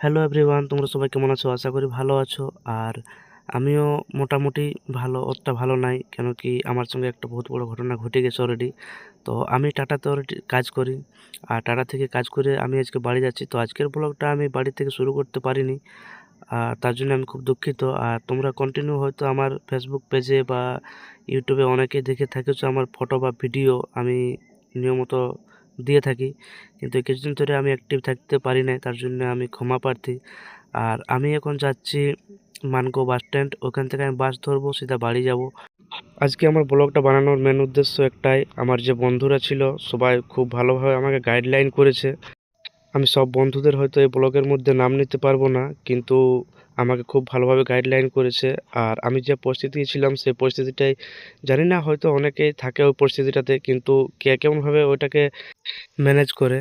Hello everyone তোমরা সবাই কেমন আছো? আশা করি ভালো আছো। আর আমিও মোটামুটি ভালো, অতটা ভালো নাই কেন কি আমার সঙ্গে একটা বহুত বড় ঘটনা ঘটে গেছে অলরেডি তো আমি টাটাতে অলরেডি কাজ করি। আর টাটা থেকে কাজ করে আমি আজকে বাড়ি যাচ্ছি। তো আজকের ব্লগটা আমি বাড়ি থেকে শুরু করতে পারিনি। আর তার জন্য আমি খুব দুঃখিত। আর তোমরা কন্টিনিউ হয়তো আমার ফেসবুক পেজে বা ইউটিউবে অনেকে দেখে থাকেছো আমার ফটো বা ভিডিও আমি নিয়মিত দিয়ে থাকি। কিন্তু কিছুদিন ধরে আমি অ্যাক্টিভ থাকতে পারি না তার জন্য আমি ক্ষমা প্রার্থী। আর আমি এখন যাচ্ছি মানকো বাস স্ট্যান্ড ওখান থেকে আমি বাস ধরবো সেটা বাড়ি যাব। আজকে আমার ব্লগটা বানানোর মেন উদ্দেশ্য একটাই, আমার যে বন্ধুরা ছিল, সবাই খুব ভালোভাবে আমাকে গাইডলাইন করেছে। আমি সব বন্ধুদের হয়তো এই ব্লগের মধ্যে নাম নিতে পারব না, কিন্তু আমাকে খুব ভালোভাবে গাইডলাইন করেছে। আর আমি যে পরিস্থিতি ছিলাম, সেই পরিস্থিতিটাই জানি না, হয়তো অনেকেই থাকে ওই পরিস্থিতিটাতে, কিন্তু কে কেমনভাবে ওইটাকে ম্যানেজ করে।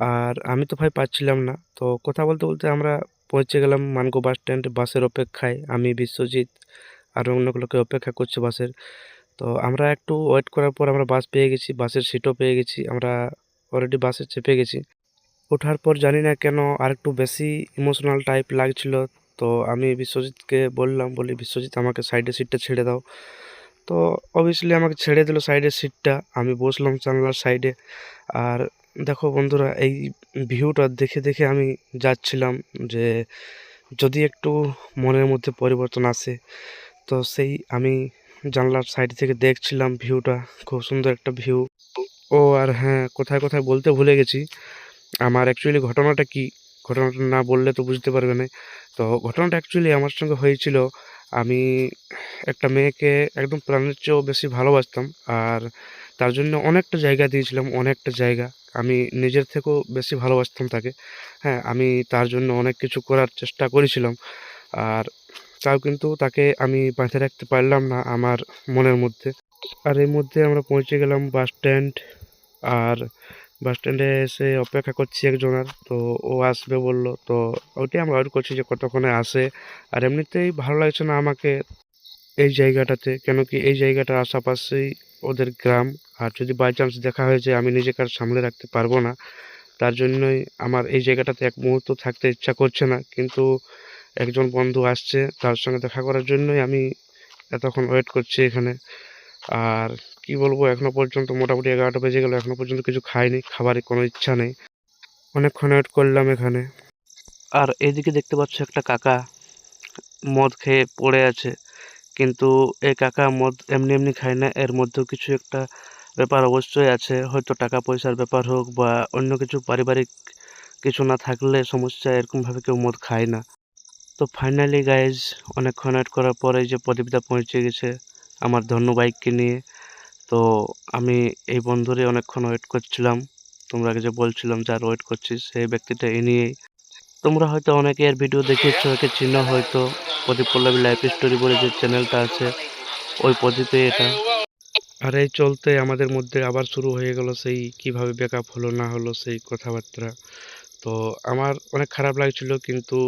আর আমি তো ভাই পাচ্ছিলাম না। তো কথা বলতে বলতে আমরা পৌঁছে গেলাম মানগো বাস স্ট্যান্ড বাসের অপেক্ষায়। আমি, বিশ্বজিৎ আর অন্যগুলোকে অপেক্ষা করছে বাসের। তো আমরা একটু ওয়েট করার পর আমরা বাস পেয়ে গেছি বাসের সিটও পেয়ে গেছি। আমরা অলরেডি বাসে চেপে গেছি। ওঠার পর জানি না কেন আরেকটু বেশি ইমোশনাল টাইপ লাগছিল। তো আমি বিশ্বজিৎকে বললাম, বলি, বিশ্বজিৎ, আমাকে সাইডের সিটটা ছেড়ে দাও। তো অবভিয়াসলি আমাকে ছেড়ে দিল সাইডের সিটটা আমি বসলাম জানলার সাইডে আর দেখো বন্ধুরা, এই ভিউটা দেখে দেখে আমি যাচ্ছিলাম যে যদি একটু মনের মধ্যে পরিবর্তন আসে, তো সেই আমি জানলার সাইড থেকে দেখছিলাম ভিউটা খুব সুন্দর একটা ভিউ ও, আর হ্যাঁ কোথায় কোথায় বলতে ভুলে গেছি। আমার অ্যাকচুয়ালি ঘটনাটা কি? ঘটনাটা না বললে তো বুঝতে পারবে না। তো ঘটনাটা অ্যাকচুয়ালি আমার সঙ্গে হয়েছিল। আমি একটা মেয়েকে একদম প্রাণের চেয়েও বেশি ভালোবাসতাম। আর তার জন্য অনেকটা জায়গা দিয়েছিলাম, অনেকটা জায়গা। আমি নিজের থেকেও বেশি ভালোবাসতাম তাকে। হ্যাঁ আমি তার জন্য অনেক কিছু করার চেষ্টা করেছিলাম। আর তাও কিন্তু তাকে আমি বাঁধে রাখতে পারলাম না আমার মনের মধ্যে। আর এর মধ্যে আমরা পৌঁছে গেলাম বাস স্ট্যান্ড আর বাস স্ট্যান্ডে এসে অপেক্ষা করছি একজনের তো ও আসবে বলল, তো ওইটাই আমরা ওয়েট করছি যে কতক্ষণে আসে। আর এমনিতেই ভালো লাগছে না আমাকে এই জায়গাটাতে, কেন কি এই জায়গাটার আশেপাশেই ওদের গ্রাম। আর যদি বাই চান্স দেখা হয়ে যায়, আমি নিজেকে আর সামলে রাখতে পারব না। তার জন্যই আমার এই জায়গাটাতে এক মুহূর্ত থাকতে ইচ্ছা করছে না। কিন্তু একজন বন্ধু আসছে, তার সঙ্গে দেখা করার জন্যই আমি এতক্ষণ ওয়েট করছি এখানে। আর কি বলব, এখনও পর্যন্ত মোটামুটি এগারোটা বেজে গেল, এখনও পর্যন্ত কিছু খাইনি, খাবারের কোনো ইচ্ছা নেই। অনেকক্ষণ ওয়েট করলাম এখানে। আর এদিকে দেখতে পাচ্ছ একটা কাকা মদ খেয়ে পড়ে আছে, কিন্তু এই কাকা মদ এমনি এমনি খায় না, এর মধ্যেও কিছু একটা ব্যাপার অবশ্যই আছে, হয়তো টাকা পয়সার ব্যাপার হোক বা অন্য কিছু পারিবারিক কিছু না থাকলে সমস্যা, এরকমভাবে কেউ মদ খায় না। তো ফাইনালি গাইজ অনেকক্ষণ ওয়েট করার পরে যে প্রদীপদা পৌঁছে গেছে। আমার ধন্য বাইককে নিয়ে। তো আমি এই বন্ধুরে অনেকক্ষণ ওয়েট করছিলাম। তোমরা যে বলছিলাম যার ওয়েট করছিস, সেই ব্যক্তিটা এ নিয়েই। তোমরা হয়তো অনেকে এর ভিডিও দেখেছ একে চিনো হয়তো। প্রদীপ পল্লবী লাইফ স্টোরি বলে যে চ্যানেলটা আছে, ওই প্রদীপে এটা। আর এই চলতে আমাদের মধ্যে আবার শুরু হয়ে গেল সেই কীভাবে ব্যাকআপ হলো না হলো সেই কথাবার্তা। তো আমার অনেক খারাপ লাগছিল, কিন্তু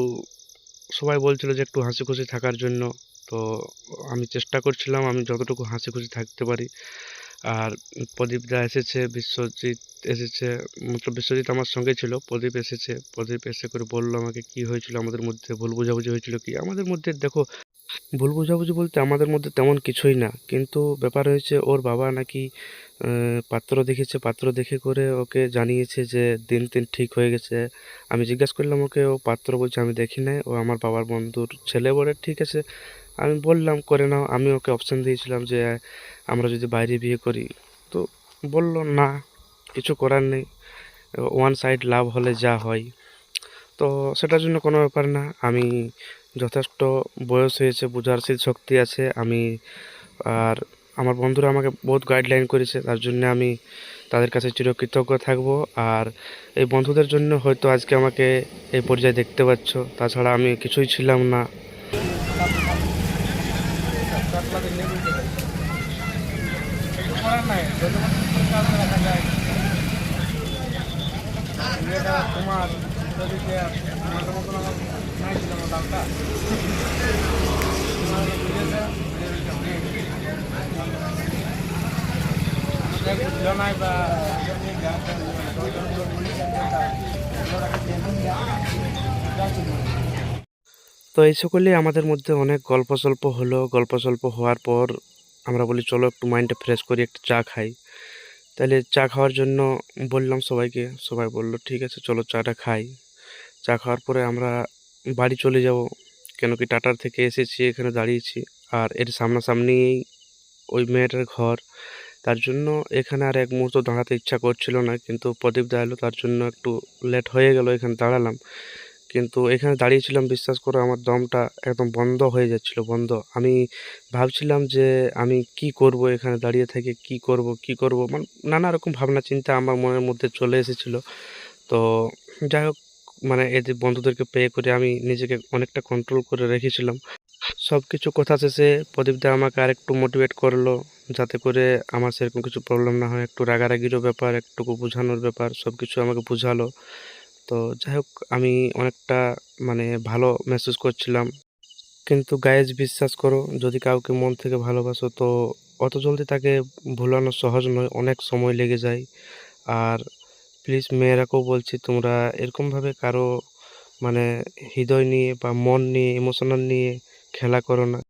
সবাই বলছিল যে একটু হাসি খুশি থাকার জন্য। তো আমি চেষ্টা করছিলাম আমি যতটুকু হাসি খুশি থাকতে পারি। আর প্রদীপ প্রদীপদা এসেছে, বিশ্বজিৎ এসেছে মতলব বিশ্বজিৎ আমার সঙ্গে ছিল, প্রদীপ এসেছে, প্রদীপ এসে করে বলল আমাকে কি হয়েছিল, আমাদের মধ্যে ভুল বোঝাবুঝি হয়েছিল কি? আমাদের মধ্যে দেখো, ভুল বোঝাবুঝি বলতে আমাদের মধ্যে তেমন কিছুই না, কিন্তু ব্যাপার হয়েছে ওর বাবা নাকি পাত্র দেখেছে, পাত্র দেখে করে ওকে জানিয়েছে যে দিন দিন ঠিক হয়ে গেছে। আমি জিজ্ঞাসা করলাম ওকে, ও পাত্র বলছে আমি দেখি নাই, ও আমার বাবার বন্ধুর ছেলে বলে ঠিক আছে। আমি বললাম, করে নাও। আমি ওকে অপশন দিয়েছিলাম যে, আমরা যদি বাইরে বিয়ে করি। তো বলল, না, কিছু করার নেই। ওয়ান সাইড লাভ হলে যা হয়। তো সেটার জন্য কোনো ব্যাপার না। আমি যথেষ্ট বয়স হয়েছে, বোঝার শীল শক্তি আছে। আমি আর আমার বন্ধুরা আমাকে বহুত গাইডলাইন করেছে। তার জন্য আমি তাদের কাছে চিরকৃতজ্ঞ থাকব। আর এই বন্ধুদের জন্য হয়তো আজকে আমাকে এই পর্যায়ে দেখতে পাচ্ছ। তাছাড়া আমি কিছুই ছিলাম না। তোমার যদি আমাদের মতন আমার নাই ছিল আমার দামটা বুঝলো নাই বা গাছ যাচ্ছি না তো এই সকলেই আমাদের মধ্যে অনেক গল্প সল্প হলো। গল্প সল্প হওয়ার পর আমরা বলি, চলো একটু মাইন্ডটা ফ্রেশ করি, একটু চা খাই। তাহলে চা খাওয়ার জন্য বললাম সবাইকে, সবাই বলল, ঠিক আছে, চলো চাটা খাই। চা খাওয়ার পরে আমরা বাড়ি চলে যাব। কেন কি টাটার থেকে এসেছি, এখানে দাঁড়িয়েছি। আর এর সামনাসামনি ওই মেয়েটার ঘর। তার জন্য এখানে আর এক মুহূর্ত দাঁড়াতে ইচ্ছা করছিল না, কিন্তু প্রদীপ দা এলো তার জন্য একটু লেট হয়ে গেল, এখানে দাঁড়ালাম। কিন্তু এখানে দাঁড়িয়েছিলাম, বিশ্বাস করে আমার দমটা একদম বন্ধ হয়ে যাচ্ছিল, বন্ধ। আমি ভাবছিলাম যে আমি কি করব এখানে দাঁড়িয়ে থেকে, কি করব কি করব? মানে নানা রকম ভাবনা, চিন্তা আমার মনের মধ্যে চলে এসেছিল। তো যাই হোক মানে এদের বন্ধুদেরকে পে করে আমি নিজেকে অনেকটা কন্ট্রোল করে রেখেছিলাম। সব কিছু কথা শেষে প্রদীপদা আমাকে আরেকটু মোটিভেট করল, যাতে করে আমার সেরকম কিছু প্রবলেম না হয়, একটু রাগারাগিরও ব্যাপার, একটুকু বোঝানোর ব্যাপার সব কিছু আমাকে বোঝালো। তো যাই হোক আমি অনেকটা মানে ভালো মেহসুস করছিলাম। কিন্তু গায়েজ বিশ্বাস করো, যদি কাউকে মন থেকে ভালোবাসো, তো অত জলদি তাকে ভুলানো সহজ নয়, অনেক সময় লেগে যায়। আর প্লিজ মেয়েরাকেও বলছি, তোমরা এরকমভাবে কারও মানে হৃদয় নিয়ে বা মন নিয়ে ইমোশনাল নিয়ে খেলা করো না।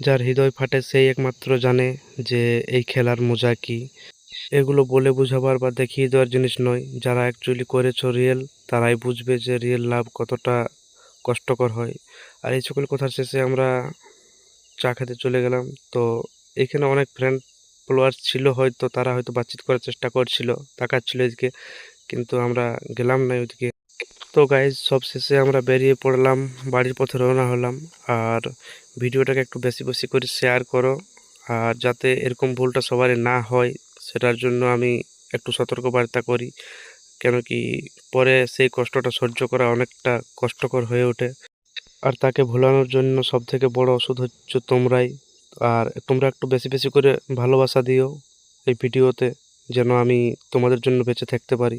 যার হৃদয় ফাটে সেই একমাত্র জানে যে এই খেলার মজা কী। এগুলো বলে বোঝাবার বা দেখিয়ে দেওয়ার জিনিস নয়। যারা অ্যাকচুয়ালি করেছ রিয়েল তারাই বুঝবে যে রিয়েল লাভ কতটা কষ্টকর হয়। আর এই সকল কথার শেষে আমরা চা খেতে চলে গেলাম। তো এখানে অনেক ফ্রেন্ড ফলোয়ার্স ছিল হয়তো, তারা হয়তো বাতচিত করার চেষ্টা করছিল, তাকাচ্ছিল এদিকে, কিন্তু আমরা গেলাম না ওইদিকে তো গাইজ সব শেষে আমরা বেরিয়ে পড়লাম, বাড়ির পথে রওনা হলাম। আর ভিডিওটাকে একটু বেশি বেশি করে শেয়ার করো। আর যাতে এরকম ভুলটা সবারই না হয় সেটার জন্য আমি একটু সতর্কবার্তা করি, কেন কি পরে সেই কষ্টটা সহ্য করা অনেকটা কষ্টকর হয়ে ওঠে। আর তাকে ভোলানোর জন্য সব থেকে বড় ওষুধ হচ্ছে তোমরাই। আর তোমরা একটু বেশি বেশি করে ভালোবাসা দিও এই ভিডিওতে, যেন আমি তোমাদের জন্য বেঁচে থাকতে পারি।